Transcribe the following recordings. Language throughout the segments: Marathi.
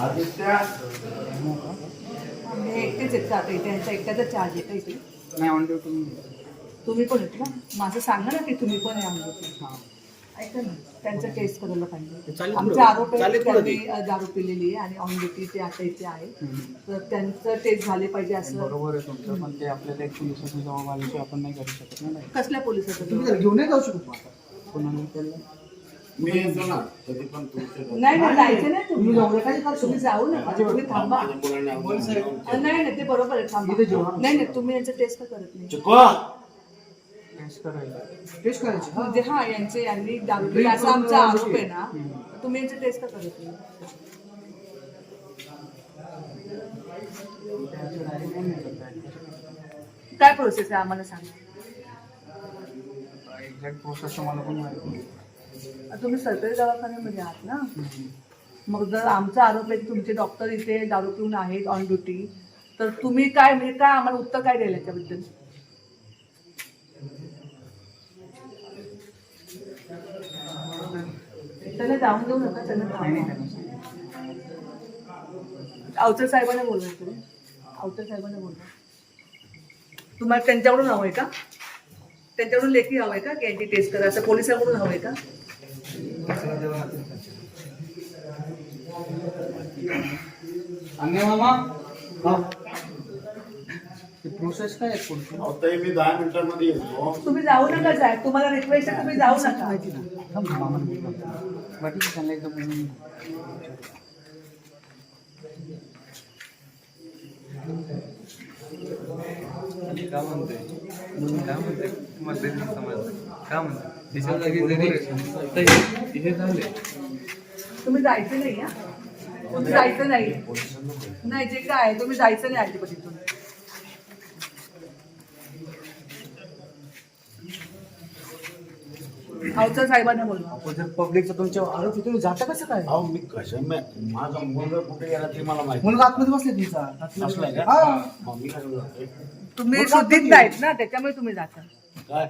आदित्य. हे एकटेच आहेत का आता इथे? यांचा एकट्याचा चार्ज आहे का इथे? नाही ऑन ड्युटी तुम्ही पण आहेत ना असं सांगा ना की तुम्ही पण आहे आमच्या हां. ऐका ना त्यांचं टेस्ट करायला पाहिजे. आमचे पुढं. आरोप पुढं त्यांनी दारू पिलेली आहे आणि ऑन ड्युटी ते आता इथे आहे. तर त्यांचं टेस्ट झाले पाहिजे असं. बरोबर आहे तुमचं पण ते आपल्याला एक आल्याशिवाय आपण नाही करू शकत ना. नाही कसल्या पोलिसाचं? घेऊन नाही जाऊ शकत आता. कोणाला मी येतो ना कधी पण तुमच्या नाही नाही जायचं नाही तुम्ही. जाऊ नका तुम्ही थांबा. माझ्या मुलांनी नाही नाही ते बरोबर आहे थांबा. इथे जेवण. नाही नाही तुम्ही यांचं टेस्ट का करत नाही. चिको टेस्ट करायला. टेस्ट करायची. म्हणजे हा यांचे यांनी दारू पिली. असा आमचा आरोप आहे ना तुम्ही यांचं टेस्ट का करत नाही. काय प्रोसेस आहे आम्हाला सांगा. एक्झॅक्ट प्रोसेस मला पण माहिती नाही. तुम्ही सरकारी दवाखान्यामध्ये आहात ना? मग जर आमचा आरोप आहे की तुमचे डॉक्टर इथे दारू पिऊन आहेत ऑन ड्युटी तर तुम्ही काय म्हणजे काय आम्हाला उत्तर काय द्याल याच्याबद्दल? त्यांना जाऊन देऊ नका त्यांना अवचर साहेबांना बोलवा तुम्ही. अवचर साहेबांना बोलवा. तुम्हाला त्यांच्याकडून हवंय का? त्यांच्याकडून लेखी हवंय का की यांची टेस्ट करा? असं पोलिसांकडून हवंय का? अन्य मामा? प्रोसेस काय आहे पुढची? आता मी दहा मिनिटांमध्ये येतो. तुम्ही जाऊ नका साहेब तुम्हाला रिक्वेस्ट आहे तुम्ही जाऊ नका. माहिती ना थांब ना, मामाला. बाकी त्यांना काय म्हणतोय? काय म्हणतोय? तुम्हाला तरी समजलं. जागी जरी हे- झाले तुम्ही जायचं नाही हा? तुम्ही जायचं नाही. नाही जे काय आहे तुम्ही जायचं नाही साहेबांना बोलवा. जर पब्लिकचा तुमच्या आरोप तुम्ही जाता कसं काय? अहो मी माझा मुलगा कुठे गेला ते मला माहिती म्हणून आतमध्ये बसले तुमचा. असलाय का? हा. मग मी काय करतोय? तुम्ही शुद्धीत नाहीत ना त्याच्यामुळे तुम्ही जाता. काय?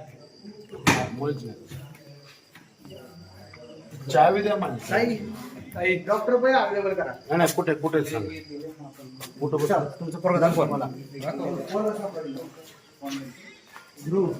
मुळीच नाही चावी द्या मला काही डॉक्टर पण अवेलेबल करा. नाही नाही कुठे कुठे सांग. कुठं कुठं? तुमचं पोरगा दाखवा मला. ध्रुव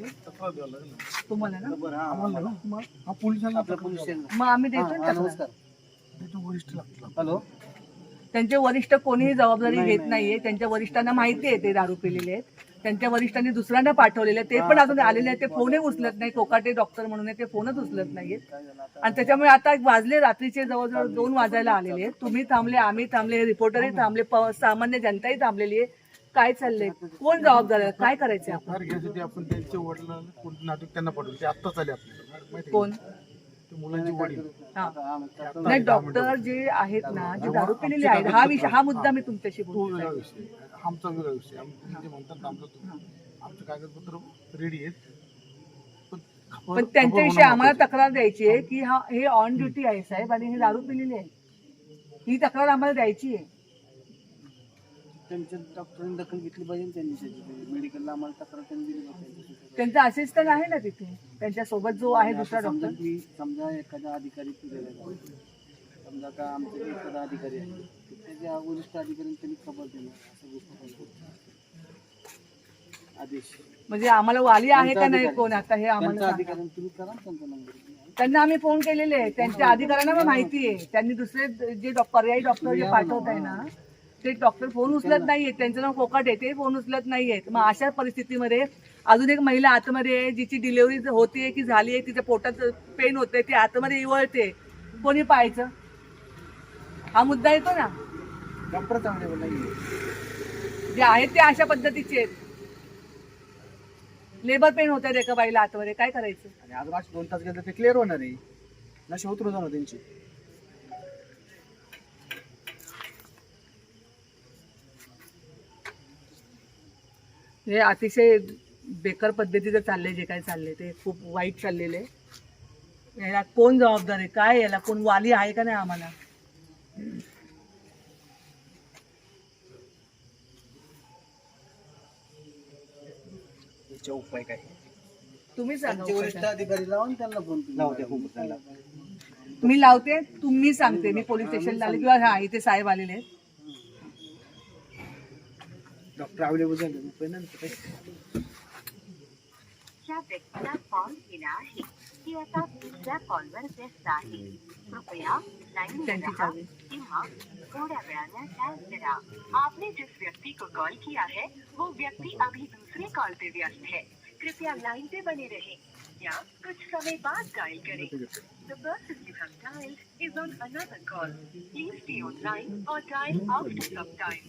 लागेल तुम्हाला ना? आम्हाला ना? मग? हा पोलिसांना आपल्या पोलीस मग आम्ही देतो ना तक्रार. वरिष्ठ लागतो हॅलो. त्यांचे वरिष्ठ कोणीही जबाबदारी घेत नाहीये. त्यांच्या वरिष्ठांना माहिती आहे ते दारू पिलेले आहेत. त्यांच्या वरिष्ठांनी दुसऱ्यांना पाठवलेले आहेत. ते पण अजून आलेले आहेत. ते फोनही उचलत नाही कोकाटे डॉक्टर म्हणून आहे, ते फोनच उचलत नाहीयेत. आणि त्याच्यामुळे आता वाजले. रात्रीचे जवळजवळ दोन वाजायला आलेले आहेत. तुम्ही थांबले आम्ही थांबले रिपोर्टरही थांबले प- सामान्य जनताही थांबलेली आहे. काय चाललंय? कोण जबाबदार आहे? काय करायचं आपण? घ्यायसाठी आपण त्यांचे कोणतं नाटक त्यांना पाठवलं. ते आत्ताच आले आपल्याला माहिती कोण? आहे? ते मुलांची वडील. हा. नाही डॉक्टर जे आहेत ना जे दारू पिलेले आहेत हा विषय हा मुद्दा मी तुमच्याशी तो बोलतो वेगळा विषय आमचा वेगळा विषय जे म्हणतात ना आमचं कागदपत्र रेडी आहेत. पण खबर- पण खबर त्यांच्याविषयी होणं आम्हाला महत्त्वाचं तक्रार द्यायची आहे की हा हे ऑन ड्युटी आहे साहेब आणि हे दारू पिलेले आहे. ही तक्रार आम्हाला द्यायची आहे. त्यांच्या डॉक्टरांनी दखल घेतली पाहिजे त्यांनी मेडिकलला आम्हाला तक्रार त्यांनी दिली पाहिजे. त्यांचा असिस्टंट आहे ना तिथे? त्यांच्यासोबत जो आहे दुसरा डॉक्टर की समजा एखादा अधिकारी. समजा का आमचा एखादा अधिकारी आहे त्याच्या वरिष्ठ अधिकाऱ्यांनी त्यांनी खबर दिली असं गोष्ट. आदेश. म्हणजे आम्हाला वाली आहे का नाही. कोण? आता हे आम्हाला तुम्ही करा त्यांचा नंबर त्यांना आम्ही फोन केलेले आहे. त्यांच्या अधिकाऱ्यांना माहिती आहे. त्यांनी दुसरे जे पर्यायी डॉक्टर जे पाठवत आहे ना ते डॉक्टर फोन उचलत नाहीये त्यांचं नाव कोकाट आहे ते फोन उचलत नाहीयेत. मग अशा परिस्थितीमध्ये अजून एक महिला आतमध्ये आहे जिची डिलिव्हरी होतीये की झाली आहे तिच्या पोटात पेन होते ती आतमध्ये इवळते. कोणी पाहायचं? हा मुद्दा येतो ना? डॉक्टर चांगले जे आहेत ते अशा पद्धतीचे आहेत. लेबर पेन होत आहेत एका बाईला आतमध्ये. काय करायचं? आणि आज दोन तास गेले ते क्लिअर होणार आहे. नशे उतरून जाणार त्यांची. हे अतिशय बेकार पद्धतीचं चाललंय जे काय चाललंय ते खूप वाईट चाललेलं आहे. याला कोण जबाबदार आहे? काय याला? कोण वाली आहे का नाही आम्हाला? उपाय काय? तुम्ही सांगा. अधिकारी लावून त्यांना फोन मी लावते तुम्ही सांगते. मी पोलीस स्टेशनला आले किंवा हा इथे साहेब आलेले आहेत. डॉक्टर अवेलेबल झाले उपाय नंतर ज्या व्यक्तीला कॉल केला आहे ती आता दुसऱ्या कॉलवर व्यस्त आहे कृपया लाइन रहा. किंवा थोड्या वेळानं डायल करा आपने जिस व्यक्ति को कॉल किया है वो व्यक्ति अभी दूसरे कॉल पे व्यस्त है कृपया लाइन पे बने रहे या कुछ समय बाद डायल करें The person you have dialed is on another call. Please stay online or dial after some time.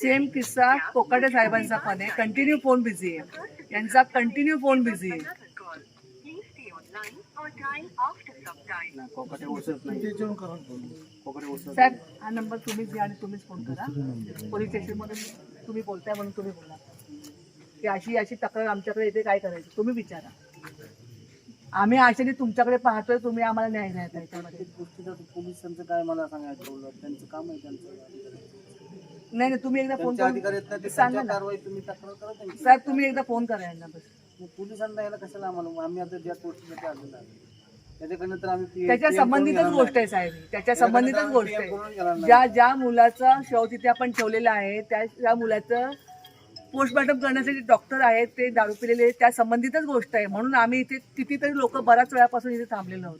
Same किस्सा कोकाटे साहेबांचा पण आहे. कंटिन्यू फोन बिझी आहे. यांचा कंटिन्यू फोन बिझी आहे. साहेब हा नंबर तुम्हीच घ्या आणि तुम्हीच फोन करा. पोलीस स्टेशनमधून तुम्ही बोलताय म्हणून तुम्ही बोला. की अशी अशी तक्रार आमच्याकडे येते काय करायचं? तुम्ही विचारा. आम्ही आशेने तुमच्याकडे पाहतोय तुम्ही आम्हाला न्याय नाही प्रत्येक गोष्टीचं पोलिसांचं काय मला सांगायचं त्यांचं काम आहे त्यांचं. नाही नाही तुम्ही एकदा फोन त्यांचे अधिकारी आहेत ना करून ते सांगा त्यांच्या ना. कारवाई तुम्ही तक्रार करा त्यांची. साहेब तुम्ही एकदा फोन करा यांना बस. मग पोलिसांना यायला कशाला आम्हाला? आम्ही आता ज्या गोष्टीसाठी आलेलो आहे त्याच्याकडनं तर आम्ही पी- त्याच्या करून संबंधितच घेणार गोष्ट आहे नाही. साहेब ही. त्याच्या संबंधितच गोष्ट PM करून घेणार आहे नाही. ज्या ज्या मुलाचा शव तिथे आपण ठेवलेला आहे त्या त्या मुलाचं पोस्टमॉर्टम करण्यासाठी डॉक्टर आहेत ते दारू पिलेले आहेत, त्या संबंधितच गोष्ट आहे. म्हणून आम्ही इथे कितीतरी लोक बऱ्याच वेळापासून इथे थांबलेलो आहोत.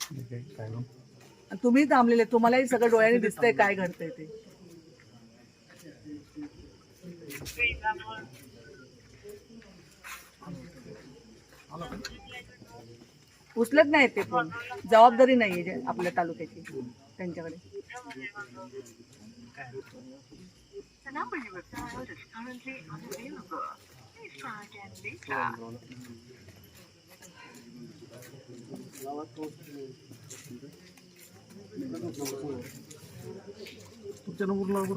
आणि तुम्ही थांबलेले तुम्हालाही सगळं डोळ्याने दिसतंय काय घडतंय ते. उचलत नाही ते पण जबाबदारी नाहीये आपल्या तालुक्याची त्यांच्याकडे. The number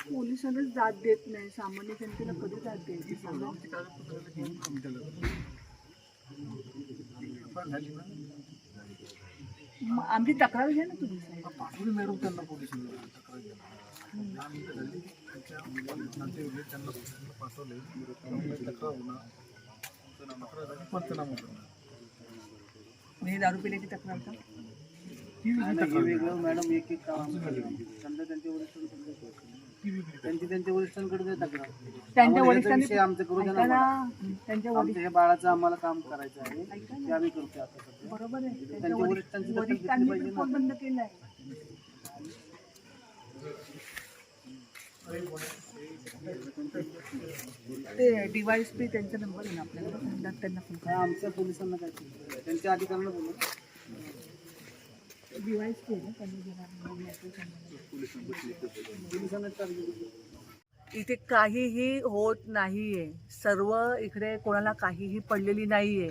पोलिसांनाच दाद देत नाही. सामान्य जनतेला कधी दाद द्यायची? सांगा मग आमची तक्रार घ्या ना तुम्ही साहेब. पाठवली मॅडम त्यांना पोलिसांना तक्रार द्यायला. दहा झाली. त्यांच्या नातेवाईक त्यांना पोलिसांना पाठवले त्यामुळे तक्रार होणार तक्रार झाली, पंचनामा करणार दारू पिण्याची तक्रार का वेगळी तक्रार वेगळं मॅडम एक एक काम समजा त्यांच्या वरिष्ठांकडे त्यांची त्यांच्या वरिष्ठांकडे तक्रार त्यांच्या आम्हाला याचा वरिष्ठांनी विषय आमचं करू द्या ना ऐका ना, आम्हाला. त्यांच्या वरिष्ठ हे बाळाचं आम्हाला काम करायचं आहे. ते आम्ही करतोय आता सध्या. बरोबर आहे. त्यांच्या त्यांच्या वरिष्ठ- वरिष्ठांची दखल घेतली वरिष्ठांनी पाहिजे पण ना. फोन बंद केलाय ते डिवाइस पी त्यांचा नंबर आहे ना आपल्याकडे. त्यांना- काय आमच्या पोलिसांना काय? त्यांच्या अधिकाऱ्यांना बोलू डिवाइस पी आहे ना त्यांनी जरा message सांगितलं. पोलिसांना चार्ज इथे काहीही होत नाहीये. सर्व इकडे कोणाला काहीही पडलेली नाहीये.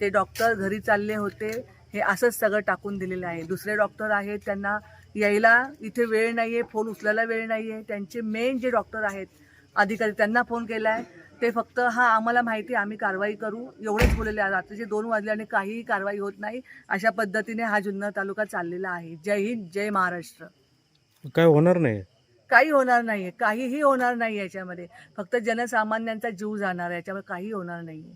ते डॉक्टर घरी चालले होते. हे असंच सगळं टाकून दिलेलं आहे. दुसरे डॉक्टर आहेत त्यांना यायला इथे वेळ नाहीये फोन उचलायला वेळ नाहीये. त्यांचे मेन जे डॉक्टर आहेत अधिकारी त्यांना फोन केला आहे ते फक्त हा आम्हाला माहिती आम्ही कारवाई करू. एवढेच बोललेले आहे रात्रीचे दोन वाजले आणि काहीही कारवाई होत नाही. अशा पद्धतीने हा जुन्नर तालुका चाललेला आहे. जय हिंद जय महाराष्ट्र. काय होणार नाही? काही होणार नाहीये. काहीही होणार नाही याच्यामध्ये. फक्त जनसामान्यांचा जीव जाणार आहे. याच्यामध्ये काही होणार नाहीये.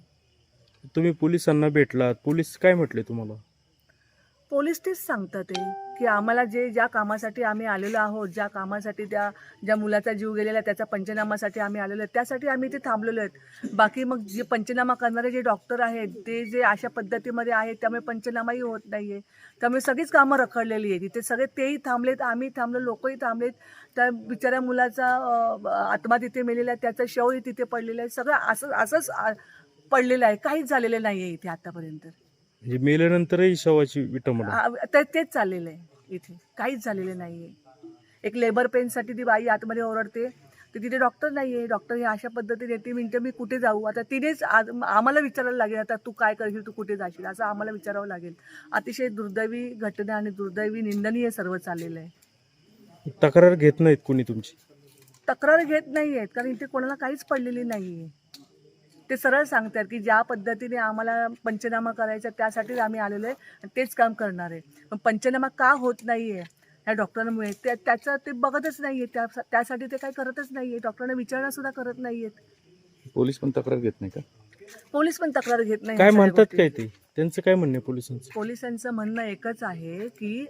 तुम्ही पोलिसांना भेटलात. पोलीस काय म्हटले तुम्हाला? पोलीस तेच सांगतात ते की आम्हाला जे ज्या कामासाठी आम्ही आलेलो आहोत ज्या कामासाठी त्या ज्या मुलाचा जीव गेलेला आहे त्याचा पंचनामासाठी आम्ही आलेलो आहे त्यासाठी आम्ही इथे थांबलेलो आहेत. बाकी मग जे पंचनामा करणारे जे डॉक्टर आहेत ते जे अशा पद्धतीमध्ये आहेत त्यामुळे पंचनामाही होत नाही आहे त्यामुळे सगळीच कामं रखडलेली आहेत. इथे सगळे तेही थांबलेत आम्ही थांबलो लोकही थांबलेत. त्या बिचाऱ्या मुलाचा आत्मा तिथे मेलेला आहे त्याचं शवही तिथे पडलेलं आहे. सगळं असं असंच पडलेलं आहे. काहीच झालेलं नाही आहे इथे आतापर्यंत. म्हणजे मेल्यानंतरही शवाची विटंबना आ, ते- तेच चाललेलं आहे इथे. काहीच झालेलं नाहीये. एक लेबर पेनसाठी ती बाई आतमध्ये ओरडते. तर तिथे डॉक्टर नाहीये. डॉक्टर हे अशा पद्धतीने येते मिनटं मी कुठे जाऊ? आता तिनेच आज- आम्हाला विचारायला लागेल आता तू काय करशील? तू कुठे जाशील? असं आम्हाला विचारावं लागेल. अतिशय दुर्दैवी घटना आणि दुर्दैवी निंदनीय सर्व चाललेलं आहे. तक्रार घेत नाहीत कोणी तुमची? तक्रार घेत नाही आहेत कारण इथे कोणाला काहीच पडलेली नाही आहे ते सरळ सांगतात की ज्या पद्धतीने आम्हाला पंचनामा करायचा त्यासाठीच आम्ही आलेलो आहे तेच काम करणार आहे. पण पंचनामा का होत नाही आहे ह्या डॉक्टरांमुळे? त्या त्याचं ते बघतच नाही आहे त्या त्यासाठी ते काही करतच नाही आहे डॉक्टरांना विचारणंसुद्धा करत नाही आहेत पोलीस पण तक्रार घेत नाही का? पोलीस पण तक्रार घेत नाही काय म्हणतात काय. ते? त्यांचं काय म्हणणं पोलिसांचं? पोलिसांचं म्हणणं एकच आहे की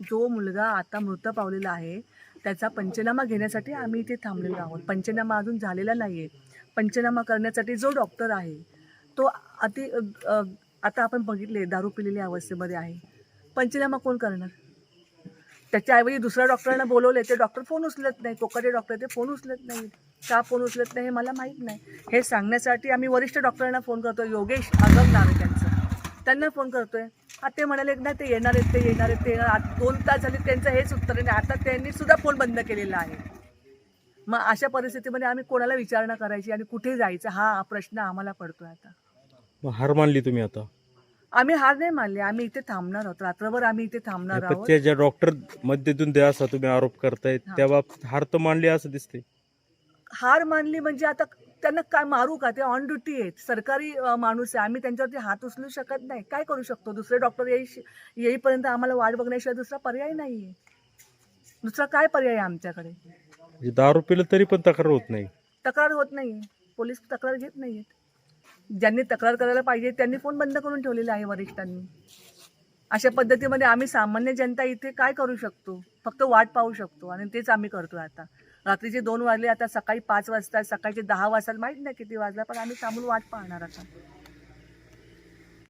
जो मुलगा आता मृत पावलेला आहे त्याचा पंचनामा घेण्यासाठी आम्ही इथे थांबलेलो आहोत. पंचनामा अजून झालेला नाही आहे पंचनामा करण्यासाठी जो डॉक्टर आहे तो अति आता आपण बघितले दारू पिलेल्या अवस्थेमध्ये आहे. पंचनामा कोण करणार? त्याच्याऐवजी दुसऱ्या डॉक्टरांना बोलवले ते डॉक्टर फोन उचलत नाही कोकाटे डॉक्टर ते फोन उचलत नाही का फोन उचलत नाही हे मला माहीत नाही. हे सांगण्यासाठी आम्ही वरिष्ठ डॉक्टरांना फोन करतो योगेश आगमनार त्यांचं त्यांना फोन करतोय. आता ते म्हणाले नाही ते येणार आहेत ते येणार आहेत ते येणार दोन तास झाले त्यांचं हेच उत्तर आहे आता त्यांनी सुद्धा फोन बंद केलेला आहे. मग अशा परिस्थितीमध्ये आम्ही कोणाला विचारणा करायची आणि कुठे जायचं? हा प्रश्न आम्हाला पडतोय आता. मग हार मानली तुम्ही आता? आम्ही हार नाही मानले. आम्ही इथे थांबणार आहोत. रात्रभर आम्ही इथे थांबणार आहोत. ज्या डॉक्टर मध्येतून द्या असा तुम्ही आरोप करताय हा. त्या बाबतीत हार तर मानली असं दिसते हार मानली म्हणजे आता त्यांना काय मारू का? ते ऑन ड्युटी आहेत. सरकारी अ, माणूस आहे. आम्ही त्यांच्यावरती हात उचलू शकत नाही. काय करू शकतो? दुसरे डॉक्टर येई येईपर्यंत आम्हाला वाट बघण्याशिवाय दुसरा पर्याय नाही आहे दुसरा काय पर्याय आहे आमच्याकडे? म्हणजे दारू पिलं तरी पण तक्रार होत नाही. तक्रार होत नाही. पोलीस तक्रार घेत नाहीयेत ज्यांनी तक्रार करायला पाहिजे त्यांनी फोन बंद करून ठेवलेला आहे वरिष्ठांनी. अशा पद्धतीमध्ये आम्ही सामान्य जनता इथे काय करू शकतो? फक्त वाट पाहू शकतो आणि तेच आम्ही करतोय आता. रात्रीचे दोन वाजले आता सकाळी पाच वाजता सकाळचे दहा वाजता माहीत नाही किती वाजला पण आम्ही थांबून वाट पाहणार आता.